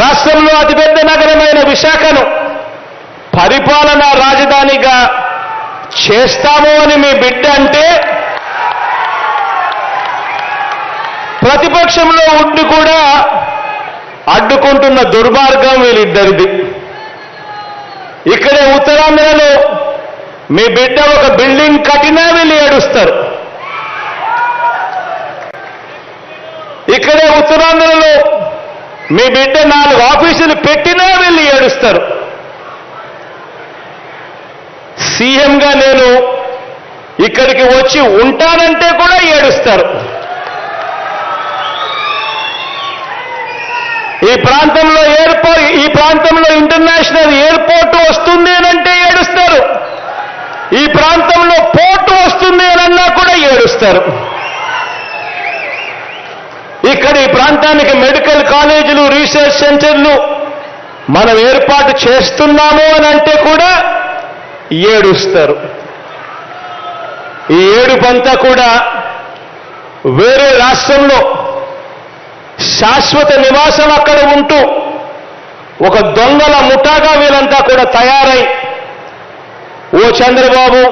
రాష్ట్రంలో అతిపెద్ద నగరమైన విశాఖను పరిపాలనా రాజధానిగా చేస్తాము అని మీ బిడ్డ అంటే ప్రతిపక్షంలో ఉండి కూడా అడ్డుకుంటున్న దుర్మార్గం వీళ్ళిద్దరిది. ఇక్కడే ఉత్తరాంధ్రలో మీ బిడ్డ ఒక బిల్డింగ్ కట్టినా వీళ్ళు ఏడుస్తారు. ఇక్కడే ఉత్తరాంధ్రలో మీ బిడ్డ నాలుగు ఆఫీసులు పెట్టినా వెళ్ళి ఏడుస్తారు. సీఎంగా నేను ఇక్కడికి వచ్చి ఉంటానంటే కూడా ఏడుస్తారు. ఈ ప్రాంతంలో ఎయిర్పోర్ట్ ఈ ప్రాంతంలో ఇంటర్నేషనల్ ఎయిర్పోర్ట్ వస్తుంది అంటే ఏడుస్తారు. ఈ ప్రాంతంలో పోర్టు వస్తుంది అన్నా కూడా ఏడుస్తారు. ఇక్కడ ఈ ప్రాంతానికి మెడికల్ కాలేజీలు రీసెర్చ్ సెంటర్లు మనం ఏర్పాటు చేస్తున్నాము అని అంటే కూడా ఏడుస్తారు. ఈ ఏడుపంతా కూడా వేరే రాష్ట్రంలో శాశ్వత నివాసం అక్కడ ఉంటూ ఒక దొంగల ముఠాగా వీళ్ళంతా కూడా తయారై ఓ చంద్రబాబు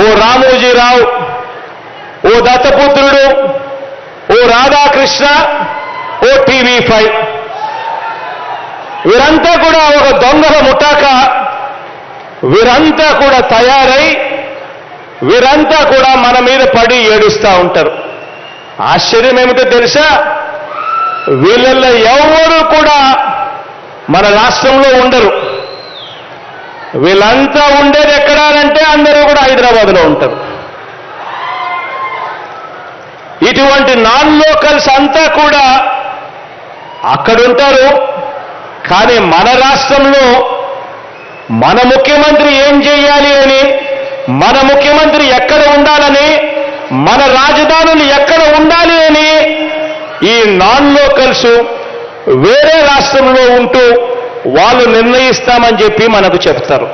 ఓ రామోజీరావు ఓ దత్తపుత్రుడు ఓ రాధాకృష్ణ ఓ టీవీ ఫైవ్. వీరంతా కూడా ఒక దొంగల ముఠాక. వీరంతా కూడా తయారై వీరంతా కూడా మన మీద పడి ఏడుస్తూ ఉంటారు. ఆశ్చర్యం ఏమిటో తెలుసా? వీళ్ళల్లో ఎవరు కూడా మన రాష్ట్రంలో ఉండరు. వీళ్ళంతా ఉండేది ఎక్కడానంటే అందరూ కూడా హైదరాబాద్లో ఉంటారు. ఇటువంటి నాన్ లోకల్స్ అంతా కూడా అక్కడుంటారు. కానీ మన రాష్ట్రంలో మన ముఖ్యమంత్రి ఏం చేయాలి అని మన ముఖ్యమంత్రి ఎక్కడ ఉండాలని మన రాజధానులు ఎక్కడ ఉండాలి అని ఈ నాన్ లోకల్స్ వేరే రాష్ట్రంలో ఉంటూ వాళ్ళు నిర్ణయిస్తామని చెప్పి మనకు చెప్తారు.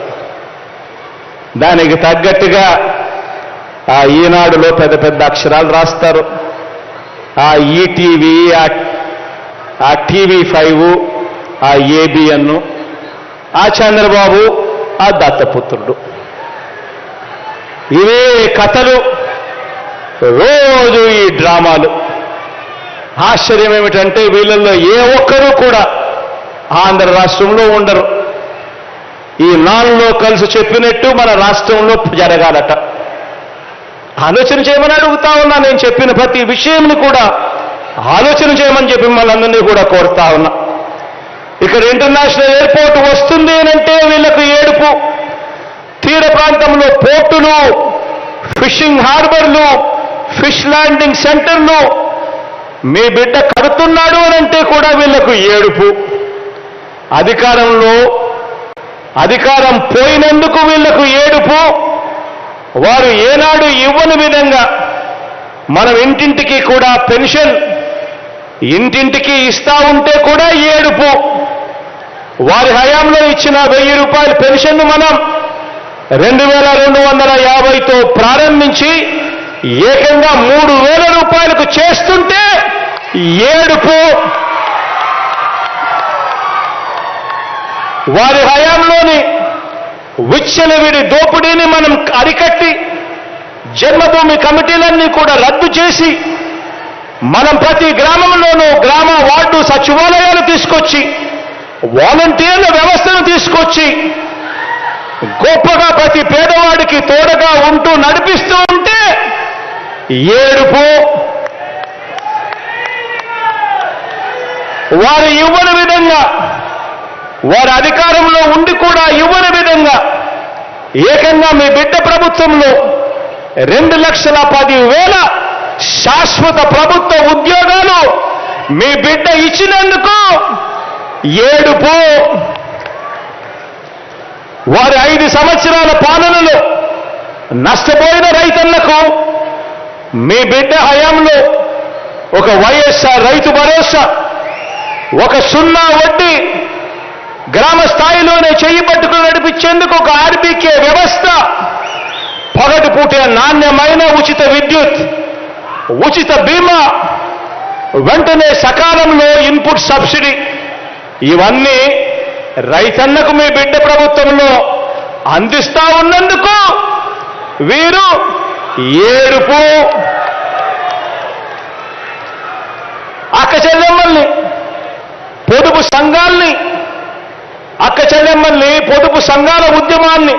దానికి తగ్గట్టుగా ఆ ఈనాడులో పెద్ద పెద్ద అక్షరాలు రాస్తారు. ఆ ఈటీవీ ఆ టీవీ ఫైవ్ ఆ ఏబిఎన్ ఆ చంద్రబాబు ఆ దత్తపుత్రుడు. ఇవే కథలు. రోజు ఈ డ్రామాలు. ఆశ్చర్యం ఏమిటంటే వీళ్ళల్లో ఏ ఒక్కరూ కూడా ఆంధ్ర రాష్ట్రంలో ఉండరు. ఈ నాలుగులో కలిసి చెప్పినట్టు మన రాష్ట్రంలో జరగాలట. ఆలోచన చేయమని అడుగుతా ఉన్నా నేను చెప్పిన ప్రతి విషయంని కూడా ఆలోచన చేయమని చెప్పి మనందరినీ కూడా కోరుతా ఉన్నా. ఇక్కడ ఇంటర్నేషనల్ ఎయిర్పోర్ట్ వస్తుంది అంటే వీళ్ళకు ఏడుపు. తీర ప్రాంతంలో పోర్టులు ఫిషింగ్ హార్బర్లు ఫిష్ ల్యాండింగ్ సెంటర్లు. మీ బిడ్డ కడుతున్నాడు అంటే కూడా వీళ్ళకు ఏడుపు. అధికారంలో అధికారం పోయినందుకు వీళ్ళకు ఏడుపు. వారు ఏనాడు ఇవ్వని విధంగా మనం ఇంటింటికి కూడా పెన్షన్ ఇంటింటికి ఇస్తా ఉంటే కూడా ఏడుపు. వారి హయాంలో ఇచ్చిన వెయ్యి రూపాయల పెన్షన్ను మనం రెండు వేల రెండు వందల యాభైతో ప్రారంభించి ఏకంగా మూడు వేల రూపాయలకు చేస్తుంటే ఏడుపు. వారి హయాంలోని విచ్చలవిడి దోపిడీని మనం అరికట్టి జన్మభూమి కమిటీలన్నీ కూడా రద్దు చేసి మనం ప్రతి గ్రామంలోనూ గ్రామ వార్డు సచివాలయాలు తీసుకొచ్చి వాలంటీర్ల వ్యవస్థను తీసుకొచ్చి గొప్పగా ప్రతి పేదవాడికి తోడగా ఉంటూ నడిపిస్తూ ఉంటే ఏడుపు. వారు ఇవ్వని విధంగా వారి అధికారంలో ఉండి కూడా ఇవ్వని విధంగా ఏకంగా మీ బిడ్డ ప్రభుత్వంలో రెండు లక్షల పది వేల శాశ్వత ప్రభుత్వ ఉద్యోగాలు మీ బిడ్డ ఇచ్చినందుకు ఏడుపు. వారి ఐదు సంవత్సరాల పాలనలో నష్టపోయిన రైతన్నకు మీ బిడ్డ హయాంలో ఒక వైఎస్ఆర్ రైతు భరోసా ఒక సున్నా వడ్డీ గ్రామ స్థాయిలోనే చెయ్యి పట్టుకుని నడిపించేందుకు ఒక ఆర్బీకే వ్యవస్థ. పగటి పూటే నాణ్యమైన ఉచిత విద్యుత్ ఉచిత బీమా వెంటనే సకాలంలో ఇన్పుట్ సబ్సిడీ. ఇవన్నీ రైతన్నకు మీ బిడ్డ ప్రభుత్వంలో అందిస్తా ఉన్నందుకు వీరు ఏడుపు. అక్క చెల్లెమ్మల్ని పొదుపు సంఘాల్ని సంఘాల ఉద్యమాన్ని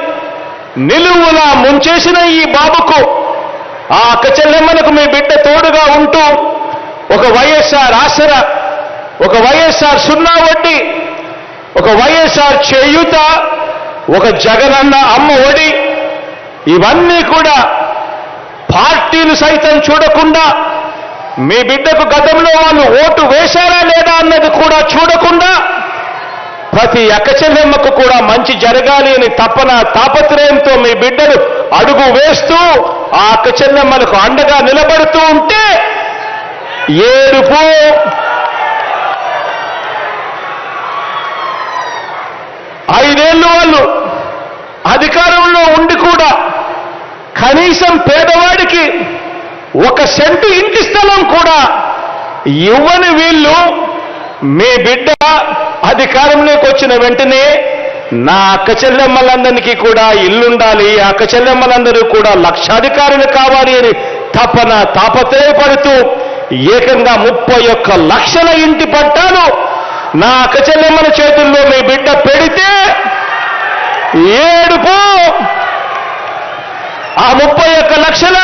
నిలువులా ముంచేసిన ఈ బాబుకు ఆ అక్క మీ బిడ్డ తోడుగా ఉంటూ ఒక వైఎస్ఆర్ ఆసర ఒక వైఎస్ఆర్ సున్నా వడ్డీ ఒక వైఎస్ఆర్ చేయుత ఒక జగనన్న అమ్మ ఒడి ఇవన్నీ కూడా పార్టీలు సైతం చూడకుండా మీ బిడ్డకు గతంలో వాళ్ళు ఓటు వేశారా లేదా అన్నది కూడా చూడకుండా ప్రతి ఎక్కచెల్లెమ్మకు కూడా మంచి జరగాలి అని తపన తాపత్రయంతో మీ బిడ్డలు అడుగు వేస్తూ ఆ అక్కచెల్లెమ్మలకు అండగా నిలబడుతూ ఉంటే ఏడుపు. ఐదేళ్ళు వాళ్ళు అధికారంలో ఉండి కూడా కనీసం పేదవాడికి ఒక సెంటు ఇంటి స్థలం కూడా ఇవ్వని వీళ్ళు మీ బిడ్డ అధికారంలోకి వచ్చిన వెంటనే నా అక్క చెల్లెమ్మలందరికీ కూడా ఇల్లుండాలి అక్క చెల్లెమ్మలందరూ కూడా లక్షాధికారులు కావాలి అని తపన తాపత్రయపడుతూ ఏకంగా ముప్పై ఒక్క లక్షల ఇంటి పట్టాలు నా అక్క చెల్లెమ్మల చేతుల్లో మీ బిడ్డ పెడితే ఏడుపు. ఆ ముప్పై ఒక్క లక్షల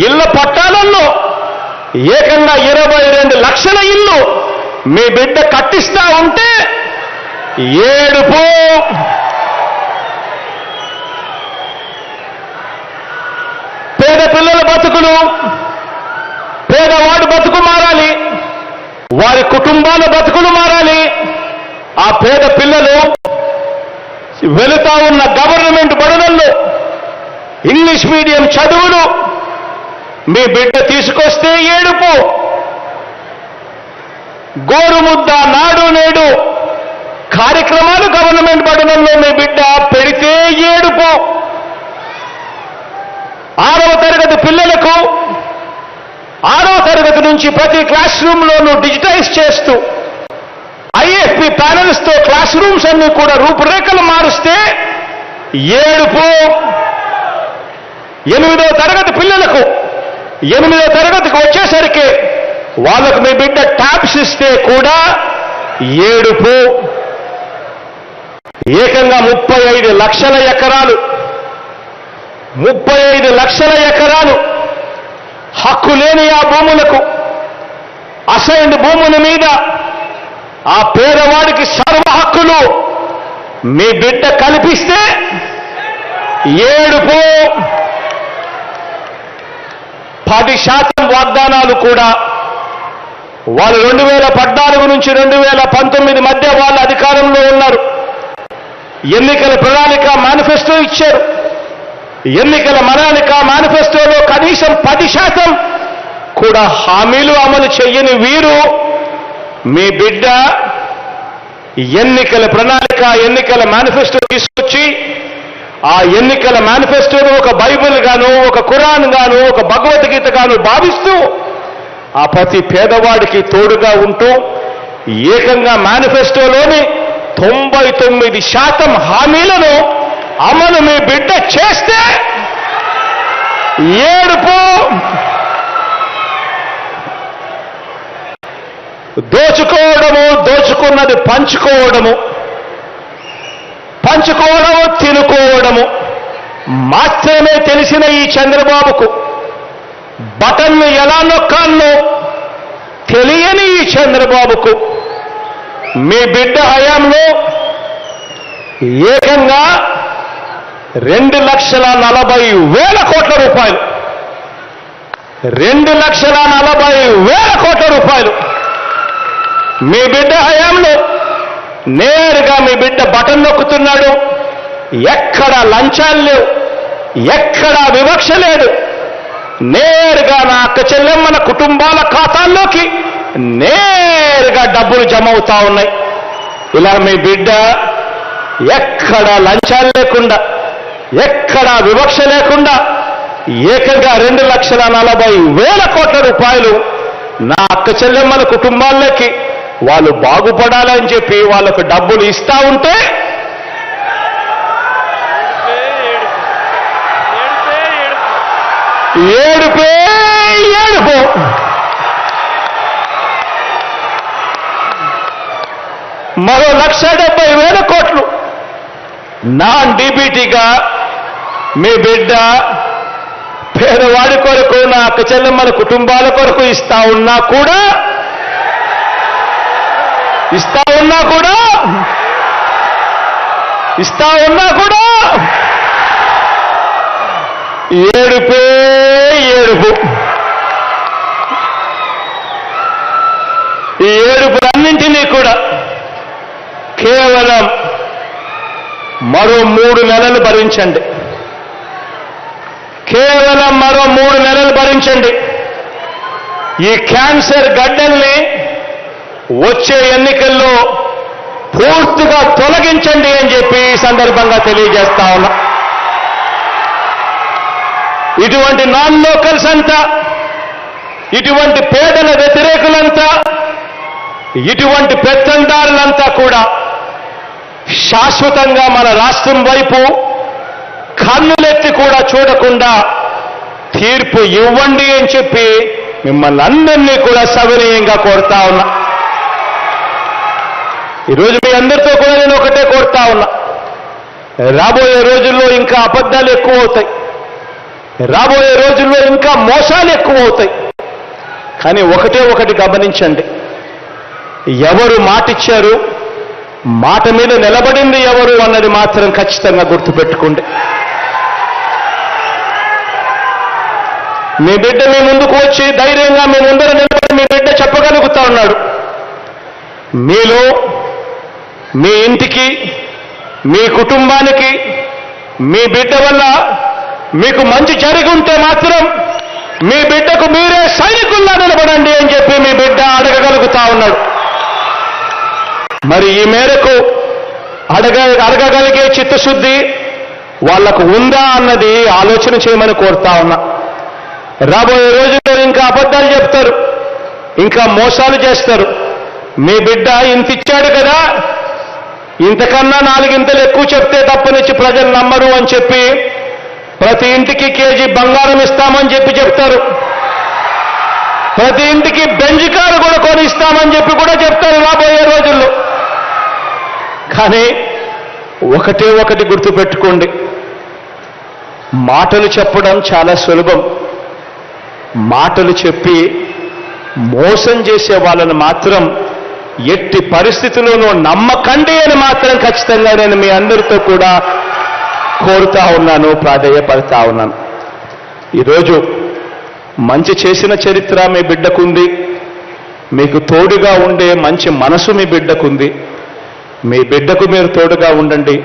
ఇళ్ళ పట్టాలలో ఏకంగా ఇరవై రెండు లక్షల ఇల్లు మీ బిడ్డ కట్టిస్తా ఉంటే ఏడుపు. పేద పిల్లల బతుకులు పేదవాడు బతుకు మారాలి వారి కుటుంబాల బతుకులు మారాలి. ఆ పేద పిల్లలు వెళుతా ఉన్న గవర్నమెంట్ బడులలో ఇంగ్లీష్ మీడియం చదువులు మీ బిడ్డ తీసుకొస్తే ఏడుపు. గోరుముద్ద నాడు నేడు కార్యక్రమాలు గవర్నమెంట్ పట్టణంలో మీ బిడ్డ పెడితే ఏడుపు. ఆరవ తరగతి పిల్లలకు ఆరవ తరగతి నుంచి ప్రతి క్లాస్ రూమ్లోనూ డిజిటైజ్ చేస్తూ ఐఎఫ్పి ప్యానల్స్తో క్లాస్ రూమ్స్ అన్ని కూడా రూపురేఖలు మారుస్తే ఏడుపు. ఎనిమిదో తరగతి పిల్లలకు ఎనిమిదో తరగతికి వచ్చేసరికి వాళ్ళకు మీ బిడ్డ ట్యాప్స్ ఇస్తే కూడా ఏడుపు. ఏకంగా ముప్పై ఐదు లక్షల ఎకరాలు. ముప్పై ఐదు లక్షల ఎకరాలు హక్కు లేని ఆ భూములకు అసైన్డ్ భూముల మీద ఆ పేదవాడికి సర్వ హక్కులు మీ బిడ్డ కల్పిస్తే ఏడుపు. పది శాతం వాగ్దానాలు కూడా వాళ్ళు రెండు వేల పద్నాలుగు నుంచి రెండు వేల పంతొమ్మిది మధ్య వాళ్ళు అధికారంలో ఉన్నారు. ఎన్నికల ప్రణాళిక మేనిఫెస్టో ఇచ్చారు. ఎన్నికల ప్రణాళిక మేనిఫెస్టోలో కనీసం పది శాతం కూడా హామీలు అమలు చెయ్యని వీరు మీ బిడ్డ ఎన్నికల ప్రణాళిక ఎన్నికల మేనిఫెస్టో తీసుకొచ్చి ఆ ఎన్నికల మేనిఫెస్టోను ఒక బైబిల్ గాను ఒక ఖురాన్ గాను ఒక భగవద్గీత గాను భావిస్తూ ఆ ప్రతి పేదవాడికి తోడుగా ఉంటూ ఏకంగా మేనిఫెస్టోలోని తొంభై తొమ్మిది శాతం హామీలను అమలు మీ బిడ్డ చేస్తే ఏడుపు. దోచుకోవడము దోచుకున్నది పంచుకోవడము పంచుకోవడము తినుకోవడము మాత్రమే తెలిసిన ఈ చంద్రబాబుకు బటన్ను ఎలా నొక్కాలో తెలియని ఈ చంద్రబాబుకు. మీ బిడ్డ హయాంలో ఏకంగా రెండు లక్షల నలభై వేల కోట్ల రూపాయలు. రెండు లక్షల నలభై వేల కోట్ల రూపాయలు. మీ బిడ్డ హయాంలో నేరుగా మీ బిడ్డ బటన్ నొక్కుతున్నాడు. ఎక్కడ లంచాలు లేవు. ఎక్కడ వివక్ష లేదు. నేరుగా నా అక్క చెల్లెమ్మల కుటుంబాల ఖాతాల్లోకి నేరుగా డబ్బులు జమ అవుతా ఉన్నాయి. ఇలా మీ బిడ్డ ఎక్కడ లంచాలు లేకుండా ఎక్కడ వివక్ష లేకుండా ఏకంగా రెండు లక్షల నలభై వేల కోట్ల రూపాయలు నా అక్క చెల్లెమ్మల కుటుంబాల్లోకి వాళ్ళు బాగుపడాలని చెప్పి వాళ్ళకు డబ్బులు ఇస్తా ఉంటే ఏడుపే ఏడుపు. మరో లక్ష డెబ్బై వేల కోట్లు. నాన్ డీబీటీగా మీ బిడ్డ పేదవాడి కొరకు నా అక్క చెల్లెమ్మల కుటుంబాల కొరకు ఇస్తా ఉన్నా కూడా ఇస్తా ఉన్నా కూడా ఇస్తా ఉన్నా కూడా ఏడుపే ఏడుపు. ఈ ఏడుపులన్నింటినీ కూడా కేవలం మరో మూడు నెలలు భరించండి. కేవలం మరో మూడు నెలలు భరించండి. ఈ క్యాన్సర్ గడ్డల్ని వచ్చే ఎన్నికల్లో పూర్తిగా తొలగించండి అని చెప్పి ఈ సందర్భంగా తెలియజేస్తా ఉన్నా. ఇటువంటి నాన్ లోకల్స్ అంతా ఇటువంటి పేదల వ్యతిరేకులంతా ఇటువంటి పెత్తందారులంతా కూడా శాశ్వతంగా మన రాష్ట్రం వైపు కన్నులెత్తి కూడా చూడకుండా తీర్పు ఇవ్వండి అని చెప్పి మిమ్మల్ని అందరినీ కూడా సవినయంగా కోరుతా ఉన్నా. ఈరోజు మీ అందరితో కూడా నేను ఒకటే కోరుతా ఉన్నా. రాబోయే రోజుల్లో ఇంకా అబద్ధాలు ఎక్కువ అవుతాయి. రాబోయే రోజుల్లో ఇంకా మోసాలు ఎక్కువ అవుతాయి కానీ ఒకటే ఒకటి గమనించండి. ఎవరు మాటిచ్చారు మాట మీద నిలబడింది ఎవరు అన్నది మాత్రం ఖచ్చితంగా గుర్తుపెట్టుకోండి. మీ బిడ్డ మీ ముందుకు వచ్చి ధైర్యంగా మీ ముందర నిలబడి మీ బిడ్డ చెప్పగలుగుతా ఉన్నాడు. మీలో మీ ఇంటికి మీ కుటుంబానికి మీ బిడ్డ వల్ల మీకు మంచి జరిగి ఉంటే మాత్రం మీ బిడ్డకు మీరే సైనికుల్లా నిలబడండి అని చెప్పి మీ బిడ్డ అడగగలుగుతా ఉన్నాడు. మరి ఈ మేరకు అడగ అడగగలిగే చిత్తశుద్ధి వాళ్ళకు ఉందా అన్నది ఆలోచన చేయమని కోరుతా ఉన్నా. రాబోయే రోజుల్లో ఇంకా అబద్ధాలు చెప్తారు ఇంకా మోసాలు చేస్తారు. మీ బిడ్డ ఇంత ఇచ్చాడు కదా ఇంతకన్నా నాలుగింతలు ఎక్కువ చెప్తే తప్పనిచ్చి ప్రజలు నమ్మరు అని చెప్పి ప్రతి ఇంటికి కేజీ బంగారం ఇస్తామని చెప్పి చెప్తారు. ప్రతి ఇంటికి బెంజ్ కారు కూడా కొని ఇస్తామని చెప్పి కూడా చెప్తారు రాబోయే రోజుల్లో. కానీ ఒకటే ఒకటి గుర్తుపెట్టుకోండి. మాటలు చెప్పడం చాలా సులభం. మాటలు చెప్పి మోసం చేసే వాళ్ళని మాత్రం ఎట్టి పరిస్థితుల్లోనూ నమ్మకండి అని మాత్రం ఖచ్చితంగా నేను మీ అందరితో కూడా కోరుతా ఉన్నాను ప్రాధేయపడతా ఉన్నాను. ఈరోజు మంచి చేసిన చరిత్ర మీ బిడ్డకుంది. మీకు తోడుగా ఉండే మంచి మనసు మీ బిడ్డకుంది. మీ బిడ్డకు మీరు తోడుగా ఉండండి.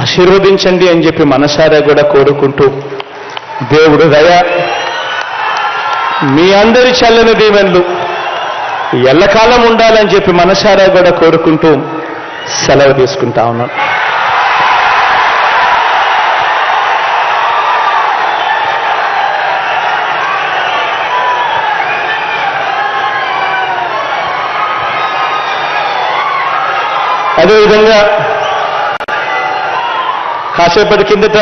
ఆశీర్వదించండి అని చెప్పి మనసారా కూడా కోరుకుంటూ దేవుడు దయ మీ అందరి చల్లని దీవెన్లు ఎల్లకాలం ఉండాలని చెప్పి మనసారా కూడా కోరుకుంటూ సెలవు తీసుకుంటా ఉన్నాను. అదేవిధంగా కాసేపటి కిందట